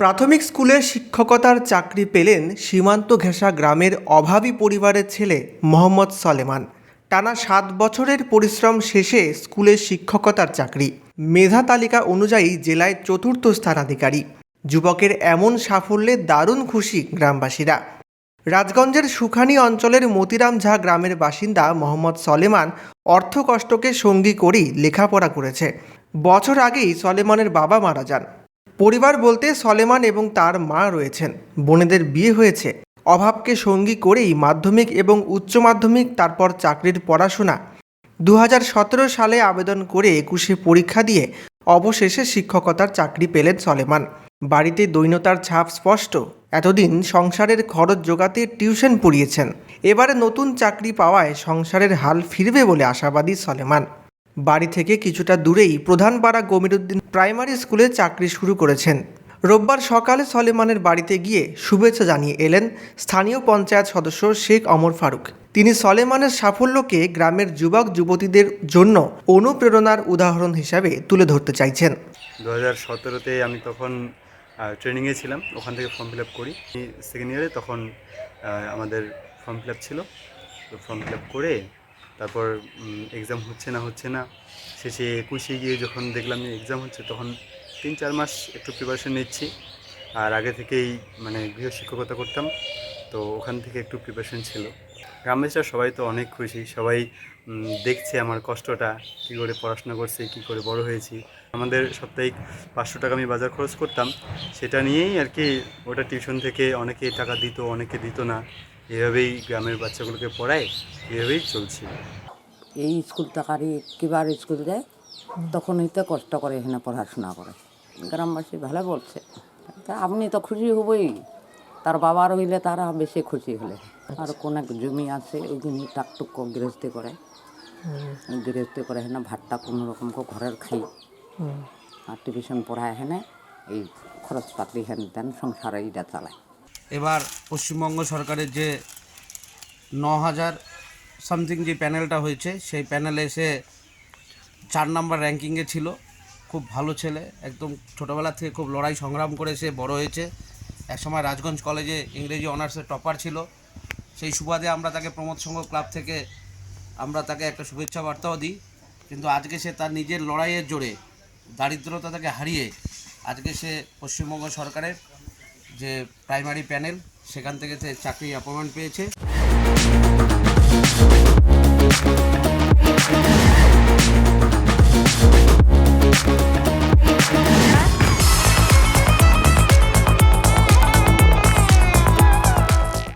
প্রাথমিক স্কুলে শিক্ষকতার চাকরি পেলেন সীমান্ত ঘেঁষা গ্রামের অভাবী পরিবারের ছেলে মোহাম্মদ সলেমান। টানা সাত বছরের পরিশ্রম শেষে স্কুলে শিক্ষকতার চাকরি। মেধা তালিকা অনুযায়ী জেলায় চতুর্থ স্থানাধিকারী। যুবকের এমন সাফল্যে দারুণ খুশি গ্রামবাসীরা। রাজগঞ্জের সুখানি অঞ্চলের মতিরাম ঝা গ্রামের বাসিন্দা মোহাম্মদ সলেমান অর্থ কষ্টকে সঙ্গী করেই লেখাপড়া করেছে। বছর আগেই সলেমানের বাবা মারা যান। পরিবার বলতে সলেমান এবং তার মা রয়েছেন। বোনেদের বিয়ে হয়েছে। অভাবকে সঙ্গী করেই মাধ্যমিক এবং উচ্চ মাধ্যমিক, তারপর চাকরির পড়াশোনা। দু হাজার সতেরো সালে আবেদন করে একুশে পরীক্ষা দিয়ে অবশেষে শিক্ষকতার চাকরি পেলেন সলেমান। বাড়িতে দৈন্যতার ছাপ স্পষ্ট। এতদিন সংসারের খরচ জোগাতে টিউশন পড়িয়েছেন। এবারে নতুন চাকরি পাওয়ায় সংসারের হাল ফিরবে বলে আশাবাদী সলেমান। বাড়ি থেকে কিছুটা দূরেই প্রধানপাড়া গমিরুদ্দিন প্রাইমারি স্কুলে চাকরি শুরু করেছেন। রোববার সকালে সলেমানের বাড়িতে গিয়ে শুভেচ্ছা জানিয়ে এলেন স্থানীয় পঞ্চায়েত সদস্য শেখ অমর ফারুক। তিনি সলেমানের সাফল্যকে গ্রামের যুবক যুবতীদের জন্য অনুপ্রেরণার উদাহরণ হিসাবে তুলে ধরতে চাইছেন। দু হাজার সতেরোতে আমি তখন ট্রেনিংয়ে ছিলাম, ওখান থেকে ফর্ম ফিল আপ করি। সেকেন্ড ইয়ারে তখন আমাদের ফর্ম ফিল আপ ছিল। তো ফর্ম ফিল আপ করে তারপর এক্সাম হচ্ছে না হচ্ছে না। শেষে একুশে গিয়ে যখন দেখলাম যে এক্সাম হচ্ছে, তখন তিন, চার মাস একটু প্রিপারেশন নিচ্ছি। আর আগে থেকেই মানে গৃহ শিক্ষকতা করতাম। তো ওখান থেকে একটু প্রিপারেশন ছিল। গ্রামবাসীরা সবাই তো অনেক খুশি। সবাই দেখছে আমার কষ্টটা। কী করে পড়াশোনা করছে, কী করে বড় হয়েছি। আমাদের সাপ্তাহিক পাঁচশো টাকা আমি বাজার খরচ করতাম। সেটা নিয়েই আর কি, ওটা টিউশন থেকে অনেকে টাকা দিত, অনেকে দিত না। এভাবেই গ্রামের বাচ্চাগুলোকে পড়ায় এভাবেই চলছে। এই স্কুল টাকারই কিবার স্কুল যায় তখন হইতে কষ্ট করে এখানে পড়াশোনা করে। গ্রামবাসী ভালো বলছে। তা আপনি তো খুশি হবই। তার বাবার হইলে তারা বেশি খুশি হলে। আর কোন এক জমি আছে ওই জমি টাকটুক গৃহস্থী করে। গৃহস্থী করে এখানে ভাতটা কোনো রকম করে ঘরের খাই। আর টিউশন পড়ায় এখানে এই খরচপাতি হেন তেন সংসারে এইটা চালায়। এবার পশ্চিমবঙ্গ সরকারের যে ন হাজার সামথিং যে প্যানেলটা হয়েছে, সেই প্যানেলে এসে চার নাম্বার র্যাঙ্কিংয়ে ছিল। খুব ভালো ছেলে, একদম ছোটোবেলা থেকে খুব লড়াই সংগ্রাম করে সে বড় হয়েছে। একসময় রাজগঞ্জ কলেজে ইংরেজি অনার্সের টপার ছিল। সেই সুবাদে আমরা তাকে প্রমোদ সংঘ ক্লাব থেকে আমরা তাকে একটা শুভেচ্ছা বার্তাও দিই। কিন্তু আজকে সে তার নিজের লড়াইয়ের জোরে, দারিদ্রতা তাকে হারিয়ে, আজকে সে পশ্চিমবঙ্গ সরকারের যে প্রাইমারি প্যানেল সেখান থেকে চাকরি অ্যাপয়েন্টমেন্ট পেয়েছে।